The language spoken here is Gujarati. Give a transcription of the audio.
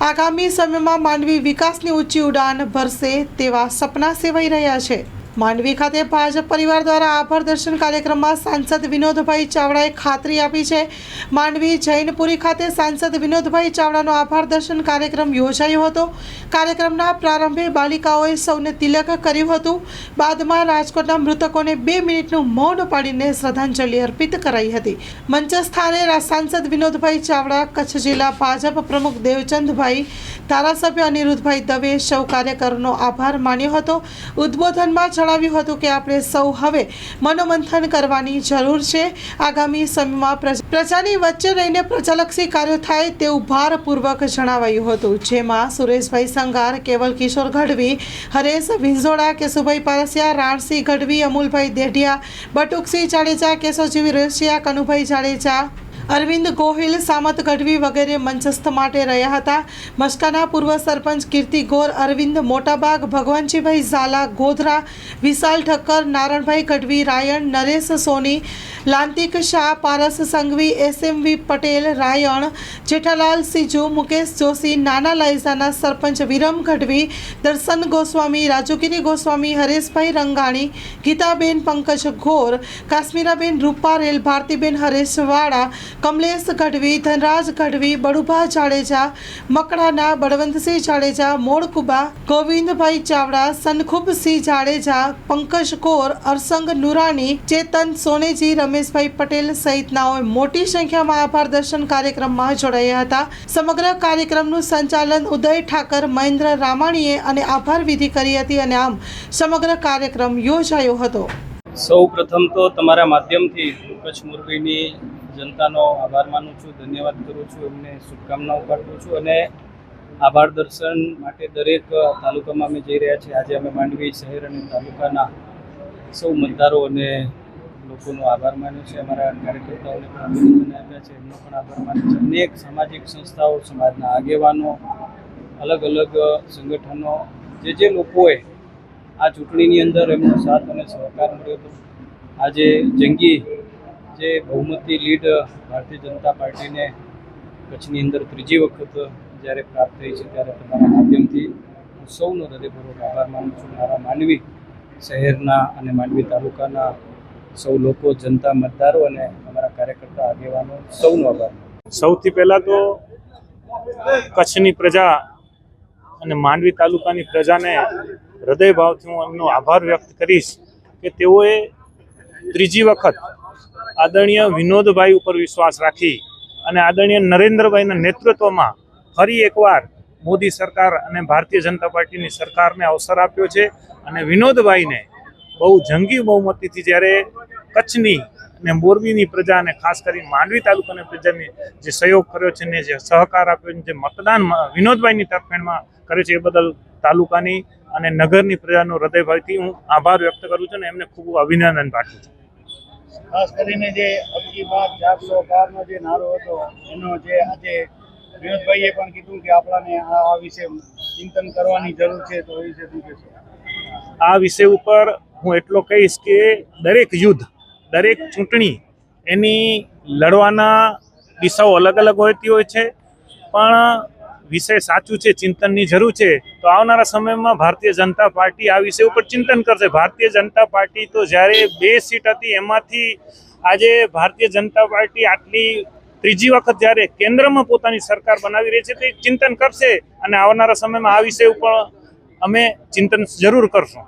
આગામી સમયમાં માંડવી વિકાસની ઊંચી ઉડાન ભરશે તેવા સપના સેવાઈ રહ્યા છે. માંડવી ખાતે ભાજપ પરિવાર દ્વારા આભાર દર્શન કાર્યક્રમમાં સાંસદ વિનોદભાઈ ચાવડાએ ખાતરી આપી છે. માંડવી જૈનપુરી ખાતે સાંસદ વિનોદભાઈ ચાવડાનો આભાર દર્શન કાર્યક્રમ યોજાયો હતો. કાર્યક્રમના પ્રારંભે બાલિકાઓએ સૌને તિલક કર્યું હતું. બાદમાં રાજકોટના મૃતકોને બે મિનિટનું મૌન પાડીને શ્રદ્ધાંજલિ અર્પિત કરાઈ હતી. મંચ સ્થાને સાંસદ વિનોદભાઈ ચાવડા, કચ્છ જિલ્લા ભાજપ પ્રમુખ દેવચંદભાઈ, ધારાસભ્ય અનિરુદ્ધભાઈ દવે સૌ કાર્યકરોનો આભાર માન્યો હતો. ઉદ્બોધનમાં જણાવ્યું હતું કે આપણે સૌ હવે મનોમંથન કરવાની જરૂર છે. આગામી સમયમાં પ્રજાની વચ્ચે રહીને પ્રજાલક્ષી કાર્યો થાય તેવું ભારપૂર્વક જણાવાયું હતું. જેમાં સુરેશભાઈ સંગાર કેવલ કિશોર ગઢવી, હરેશ વિંઝોડા, કેશુભાઈ પારસિયા, રાણસિંહ ગઢવી, અમૂલભાઈ દેઢિયા, બટુકસિંહ જાડેજા, કેશવજીવી રેશિયા કનુભાઈ જાડેજા અરવિંદ ગોહિલ, સામત ગઢવી વગેરે મંચસ્થ માટે રહ્યા હતા. મસ્કાના પૂર્વ સરપંચ કીર્તિ ગોર, અરવિંદ મોટાબાગ ભગવાનજીભાઈ ઝાલા, ગોધરા, વિશાલ ઠક્કર, નારણભાઈ ગઢવી, રાયણ, નરેશ સોની, લાંતિક શાહ, પારસ સંઘવી, એસએમવી પટેલ, રાયણ, જેઠાલાલ સિજુ, મુકેશ જોશી, નાના લાઇઝાના સરપંચ વિરમ ગઢવી, દર્શન ગોસ્વામી, રાજુગીરી ગોસ્વામી, હરેશભાઈ રંગાણી, ગીતાબેન પંકજ ઘોર કાશ્મીરાબેન રૂપારેલ ભારતીબેન હરેશવાળા કમલેશ ગઢવી, ધનરાજ ગઢવી બડુભા જાડેજા, મકડાના બળવંતસિંહ જાડેજા, મોડકુબા, ગોવિંદભાઈ ચાવડા, સનખુબસિંહ જાડેજા, પંકજ કૌર, અરસંગ નુરાની ચેતન સોનેજી, રમેશભાઈ પટેલ સહિતનાઓએ મોટી સંખ્યામાં આભાર દર્શન કાર્યક્રમમાં જોડાયા હતા. સમગ્ર કાર્યક્રમનું સંચાલન ઉદય ઠાકર, મહેન્દ્ર રામાણીએ અને આભાર વિધિ કરી હતી અને આમ સમગ્ર કાર્યક્રમ યોજાયો હતો. સૌ પ્રથમ તો તમારા માધ્યમથી કચ્છ મોરબીની જનતાનો આભાર માનું છું, ધન્યવાદ કરું છું, એમને શુભકામનાઓ પાઠવું છું અને આભાર દર્શન માટે દરેક તાલુકામાં અમે જઈ રહ્યા છીએ. આજે અમે માંડવી શહેર અને તાલુકાના સૌ મતદારો અને લોકોનો આભાર માન્યો છે. અમારા કાર્યકર્તાઓને પણ અભિનંદન આપ્યા છે. એમનો પણ આભાર માન્યો છે. અનેક સામાજિક સંસ્થાઓ, સમાજના આગેવાનો, અલગ અલગ સંગઠનો, જે જે લોકોએ આ ચૂંટણીની અંદર એમનો સાથ અને સહકાર મળ્યો હતો. આજે જંગી જે બહુમતી લીડ ભારતીય જનતા પાર્ટીને કચ્છની અંદર ત્રીજી વખત જ્યારે પ્રાપ્ત થઈ છે ત્યારે તમારા માધ્યમથી હું સૌનો હૃદયપૂર્વક આભાર માનું છું. મારા માંડવી શહેરના અને માંડવી તાલુકાના સૌ લોકો, જનતા, મતદારો અને અમારા કાર્યકર્તા, આગેવાનો, સૌનો આભાર. સૌથી પહેલાં તો કચ્છની પ્રજા અને માંડવી તાલુકાની પ્રજાને હૃદયભાવથી હું એમનો આભાર વ્યક્ત કરીશ કે તેઓએ ત્રીજી વખત આદરણીય વિનોદભાઈ ઉપર વિશ્વાસ રાખી અને આદરણીય નરેન્દ્રભાઈના નેતૃત્વમાં ફરી એકવાર મોદી સરકાર અને ભારતીય જનતા પાર્ટીની સરકારને અવસર આપ્યો છે અને વિનોદભાઈને બહુ જંગી બહુમતીથી જ્યારે કચ્છની અને મોરબીની પ્રજાને ખાસ કરી માંડવી તાલુકાની પ્રજાને જે સહયોગ કર્યો છે ને જે સહકાર આપ્યો છે, જે મતદાન વિનોદભાઈની તરફેણમાં કર્યો છે એ બદલ તાલુકાની અને નગરની પ્રજાનો હૃદયભાવથી હું આભાર વ્યક્ત કરું છું અને એમને ખૂબ અભિનંદન પાઠવું છું. ખાસ કરીને જે અબકી બાદ ચારસો બારનો જે નારો હતો, એનો જે આજે વિનોદભાઈએ પણ કીધું કે આપણાને આ વિશે ચિંતન કરવાની જરૂર છે, તો એ વિશે શું કહેશો? આ વિષય ઉપર હું એટલો કહીશ કે દરેક યુદ્ધ, દરેક ચૂંટણી એની લડવાના દિશાઓ અલગ અલગ હોતી હોય છે, પણ વિષય સાચું છે, ચિંતનની જરૂર છે, તો આવનારા સમયમાં ભારતીય જનતા પાર્ટી આ વિષય ઉપર ચિંતન કરશે. ભારતીય જનતા પાર્ટી તો જ્યારે બે સીટ હતી, એમાંથી આજે ભારતીય જનતા પાર્ટી આટલી ત્રીજી વખત જ્યારે કેન્દ્રમાં પોતાની સરકાર બનાવી રહી છે, તે ચિંતન કરશે અને આવનારા સમયમાં આ વિષય ઉપર અમે ચિંતન જરૂર કરશું.